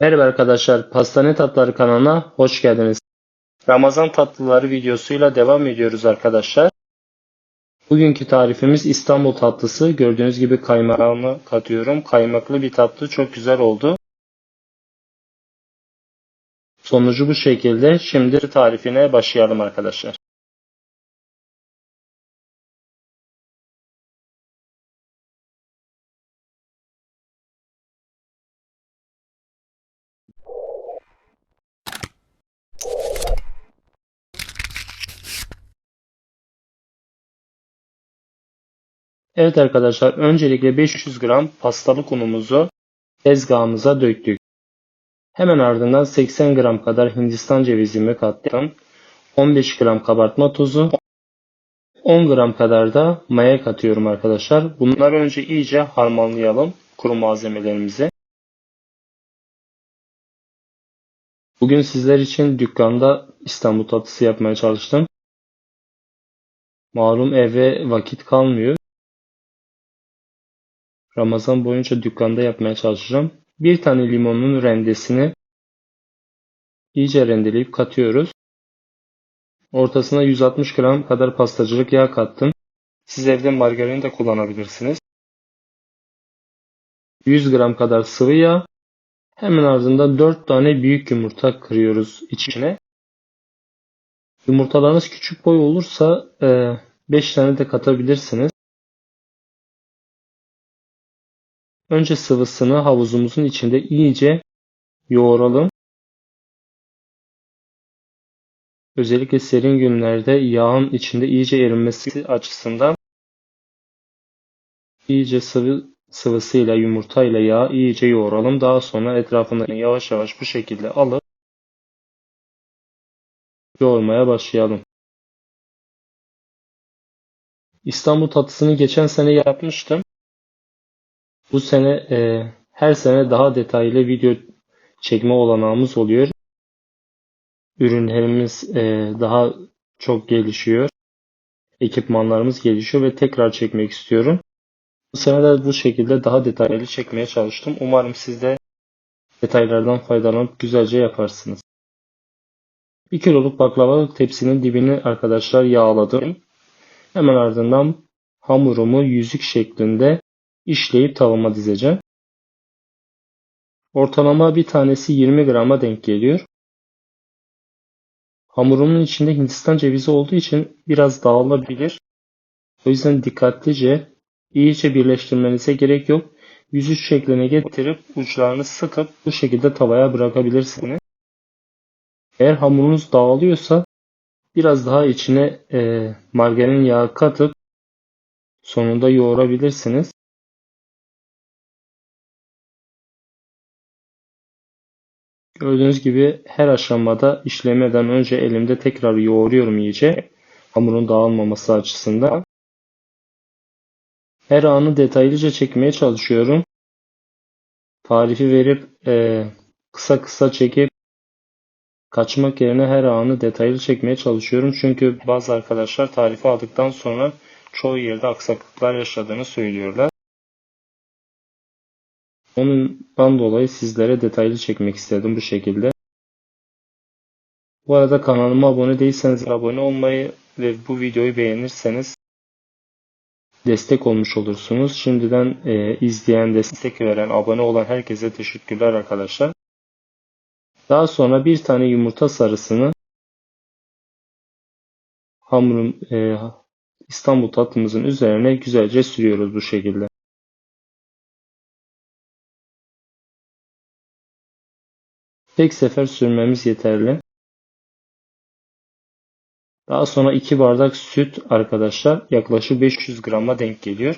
Merhaba arkadaşlar, Pastane Tatlıları kanalına hoş geldiniz. Ramazan tatlıları videosuyla devam ediyoruz arkadaşlar. Bugünkü tarifimiz İstanbul tatlısı. Gördüğünüz gibi kaymağını katıyorum. Kaymaklı bir tatlı çok güzel oldu. Sonucu bu şekilde. Şimdi tarifine başlayalım arkadaşlar. Evet arkadaşlar öncelikle 500 gram pastalık unumuzu tezgahımıza döktük. Hemen ardından 80 gram kadar hindistan cevizimi kattım. 15 gram kabartma tozu, 10 gram kadar da maya katıyorum arkadaşlar. Bunları önce iyice harmanlayalım kuru malzemelerimizi. Bugün sizler için dükkanda İstanbul tatlısı yapmaya çalıştım. Malum eve vakit kalmıyor. Ramazan boyunca dükkanda yapmaya çalışacağım. Bir tane limonun rendesini iyice rendeleyip katıyoruz. Ortasına 160 gram kadar pastacılık yağ kattım. Siz evde margarin de kullanabilirsiniz. 100 gram kadar sıvı yağ. Hemen ardından 4 tane büyük yumurta kırıyoruz içine. Yumurtalarınız küçük boy olursa 5 tane de katabilirsiniz. Önce sıvısını havuzumuzun içinde iyice yoğuralım. Özellikle serin günlerde yağın içinde iyice erinmesi açısından iyice sıvı sıvısıyla yumurtayla yağ iyice yoğuralım. Daha sonra etrafından yavaş yavaş bu şekilde alıp yoğurmaya başlayalım. İstanbul tatlısını geçen sene yapmıştım. Bu sene e, her sene daha detaylı video çekme olanağımız oluyor. Ürünlerimiz e, daha çok gelişiyor. Ekipmanlarımız gelişiyor ve tekrar çekmek istiyorum. Bu sene de bu şekilde daha detaylı çekmeye çalıştım. Umarım siz de detaylardan faydalanıp güzelce yaparsınız. 1 kiloluk baklava tepsinin dibini arkadaşlar yağladım. Hemen ardından hamurumu yüzük şeklinde işleyip tavama dizeceğim. Ortalama bir tanesi 20 grama denk geliyor. Hamurumun içinde Hindistan cevizi olduğu için biraz dağılabilir. O yüzden dikkatlice iyice birleştirmenize gerek yok. Yüzük şekline getirip uçlarını sıkıp bu şekilde tavaya bırakabilirsiniz. Eğer hamurunuz dağılıyorsa biraz daha içine e, margarin yağı katıp sonunda yoğurabilirsiniz. Gördüğünüz gibi her aşamada işlemeden önce elimde tekrar yoğuruyorum iyice. Hamurun dağılmaması açısından. Her anı detaylıca çekmeye çalışıyorum. Tarifi verip e, kısa kısa çekip kaçmak yerine her anı detaylı çekmeye çalışıyorum. Çünkü bazı arkadaşlar tarifi aldıktan sonra çoğu yerde aksaklıklar yaşadığını söylüyorlar. Ondan dolayı sizlere detaylı çekmek istedim bu şekilde. Bu arada kanalıma abone değilseniz abone olmayı ve bu videoyu beğenirseniz destek olmuş olursunuz. Şimdiden e, izleyen, destek veren, abone olan herkese teşekkürler arkadaşlar. Daha sonra bir tane yumurta sarısını hamurun e, İstanbul tatlımızın üzerine güzelce sürüyoruz bu şekilde. Tek sefer sürmemiz yeterli. Daha sonra 2 bardak süt arkadaşlar yaklaşık 500 grama denk geliyor.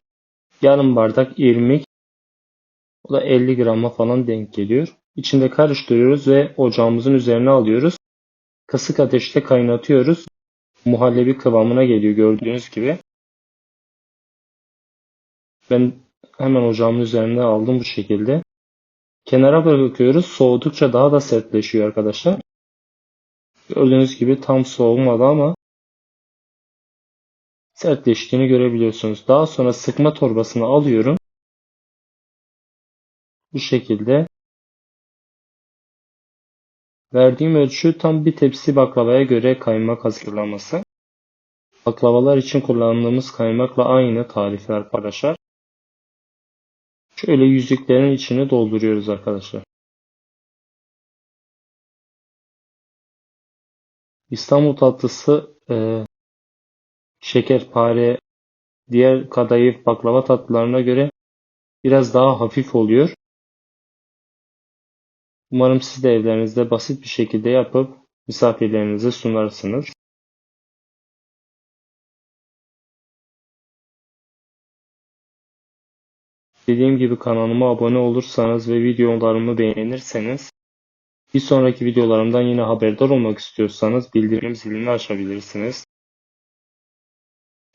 Yarım bardak irmik o da 50 grama falan denk geliyor. İçinde karıştırıyoruz ve ocağımızın üzerine alıyoruz. Kısık ateşte kaynatıyoruz. Muhallebi kıvamına geliyor gördüğünüz gibi. Ben hemen ocağımın üzerine aldım bu şekilde. Kenara bırakıyoruz. Soğudukça daha da sertleşiyor arkadaşlar. Gördüğünüz gibi tam soğumadı ama sertleştiğini görebiliyorsunuz. Daha sonra sıkma torbasını alıyorum. Bu şekilde Verdiğim ölçü tam bir tepsi baklavaya göre kaymak hazırlaması. Baklavalar için kullandığımız kaymakla aynı tarifler paylaşar. Şöyle yüzüklerin içine dolduruyoruz arkadaşlar. İstanbul tatlısı e, şekerpare diğer kadayıf baklava tatlılarına göre biraz daha hafif oluyor. Umarım siz de evlerinizde basit bir şekilde yapıp misafirlerinize sunarsınız. Dediğim gibi kanalıma abone olursanız ve videolarımı beğenirseniz bir sonraki videolarımdan yine haberdar olmak istiyorsanız bildirim zilini açabilirsiniz.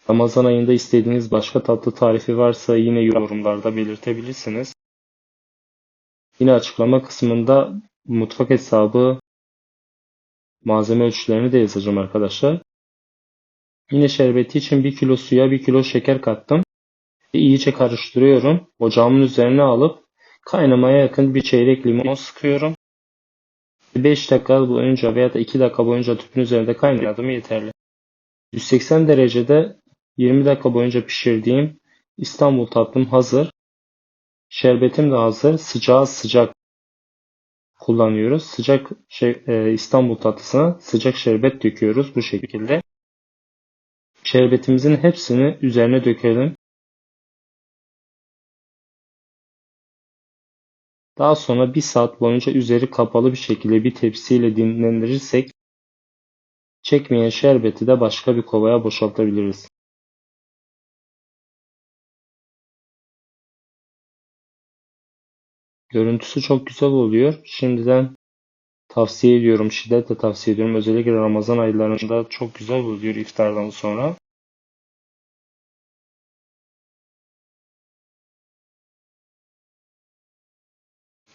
Ramazan ayında istediğiniz başka tatlı tarifi varsa yine yorumlarda belirtebilirsiniz. Yine açıklama kısmında mutfak hesabı malzeme ölçülerini de yazacağım arkadaşlar. Yine şerbeti için 1 kilo suya 1 kilo şeker kattım. İyice karıştırıyorum. Ocağımın üzerine alıp kaynamaya yakın bir çeyrek limon sıkıyorum. 5 dakika boyunca veya da 2 dakika boyunca tüpün üzerinde kaynadım yeterli. 180 derecede 20 dakika boyunca pişirdiğim İstanbul tatlım hazır. Şerbetim de hazır. Sıcağı sıcak kullanıyoruz. Sıcak şey, e, İstanbul tatlısına sıcak şerbet döküyoruz bu şekilde. Şerbetimizin hepsini üzerine dökelim. Daha sonra bir saat boyunca üzeri kapalı bir şekilde bir tepsiyle dinlendirirsek çekmeyen şerbeti de başka bir kovaya boşaltabiliriz. Görüntüsü çok güzel oluyor. Şimdiden tavsiye ediyorum, şiddetle tavsiye ediyorum. Özellikle Ramazan aylarında çok güzel oluyor iftardan sonra.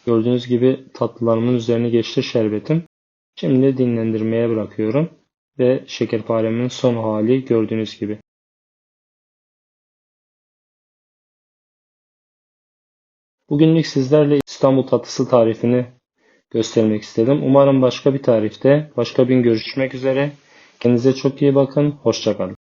Gördüğünüz gibi tatlılarımın üzerine geçti şerbetim. Şimdi dinlendirmeye bırakıyorum ve şekerparemin son hali gördüğünüz gibi. Bugünlük sizlerle İstanbul tatlısı tarifini göstermek istedim. Umarım başka bir tarifte, başka bir görüşmek üzere. Kendinize çok iyi bakın. Hoşçakalın.